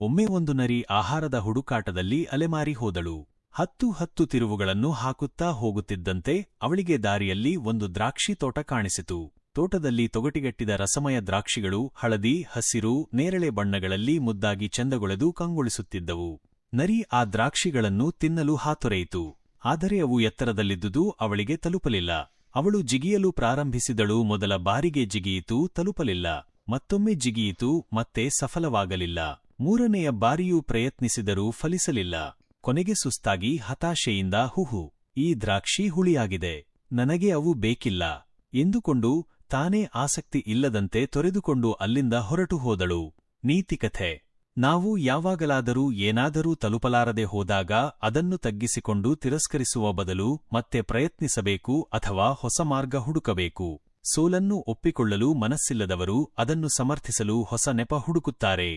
ಒಮ್ಮೆ ಒಂದು ನರಿ ಆಹಾರದ ಹುಡುಕಾಟದಲ್ಲಿ ಅಲೆಮಾರಿ ಹೋದಳು. ಹತ್ತು ಹತ್ತು ತಿರುವುಗಳನ್ನು ಹಾಕುತ್ತಾ ಹೋಗುತ್ತಿದ್ದಂತೆ ಅವಳಿಗೆ ದಾರಿಯಲ್ಲಿ ಒಂದು ದ್ರಾಕ್ಷಿ ತೋಟ ಕಾಣಿಸಿತು. ತೋಟದಲ್ಲಿ ತೊಗಟಿಗಟ್ಟಿದ ರಸಮಯ ದ್ರಾಕ್ಷಿಗಳು ಹಳದಿ, ಹಸಿರು, ನೇರಳೆ ಬಣ್ಣಗಳಲ್ಲಿ ಮುದ್ದಾಗಿ ಚಂದಗೊಳೆದು ಕಂಗೊಳಿಸುತ್ತಿದ್ದವು. ನರಿ ಆ ದ್ರಾಕ್ಷಿಗಳನ್ನು ತಿನ್ನಲು ಹಾತೊರೆಯಿತು. ಆದರೆ ಅವು ಎತ್ತರದಲ್ಲಿದ್ದುದು ಅವಳಿಗೆ ತಲುಪಲಿಲ್ಲ. ಅವಳು ಜಿಗಿಯಲು ಪ್ರಾರಂಭಿಸಿದಳು ಮೊದಲ ಬಾರಿಗೆ ಜಿಗಿಯಿತು, ತಲುಪಲಿಲ್ಲ. ಮತ್ತೊಮ್ಮೆ ಜಿಗಿಯಿತು, ಮತ್ತೆ ಸಫಲವಾಗಲಿಲ್ಲ. ಮೂರನೆಯ ಬಾರಿಯೂ ಪ್ರಯತ್ನಿಸಿದರೂ ಫಲಿಸಲಿಲ್ಲ. ಕೊನೆಗೆ ಸುಸ್ತಾಗಿ ಹತಾಶೆಯಿಂದ ಹುಹು, ಈ ದ್ರಾಕ್ಷಿ ಹುಳಿಯಾಗಿದೆ. ನನಗೆ ಅವು ಬೇಕಿಲ್ಲ. ಎಂದುಕೊಂಡು ತಾನೇ ಆಸಕ್ತಿ ಇಲ್ಲದಂತೆ ತೊರೆದುಕೊಂಡು ಅಲ್ಲಿಂದ ಹೊರಟು ಹೋದಳು. ನೀತಿಕಥೆ ನಾವು ಯಾವಾಗಲಾದರೂ ಏನಾದರೂ ತಲುಪಲಾರದೆ ಹೋದಾಗ ಅದನ್ನು ತಗ್ಗಿಸಿಕೊಂಡು ತಿರಸ್ಕರಿಸುವ ಬದಲು ಮತ್ತೆ ಪ್ರಯತ್ನಿಸಬೇಕು ಅಥವಾ ಹೊಸ ಮಾರ್ಗ ಹುಡುಕಬೇಕು. ಸೋಲನ್ನು ಒಪ್ಪಿಕೊಳ್ಳಲು ಮನಸ್ಸಿಲ್ಲದವರು ಅದನ್ನು ಸಮರ್ಥಿಸಲು ಹೊಸ ನೆಪ ಹುಡುಕುತ್ತಾರೆ.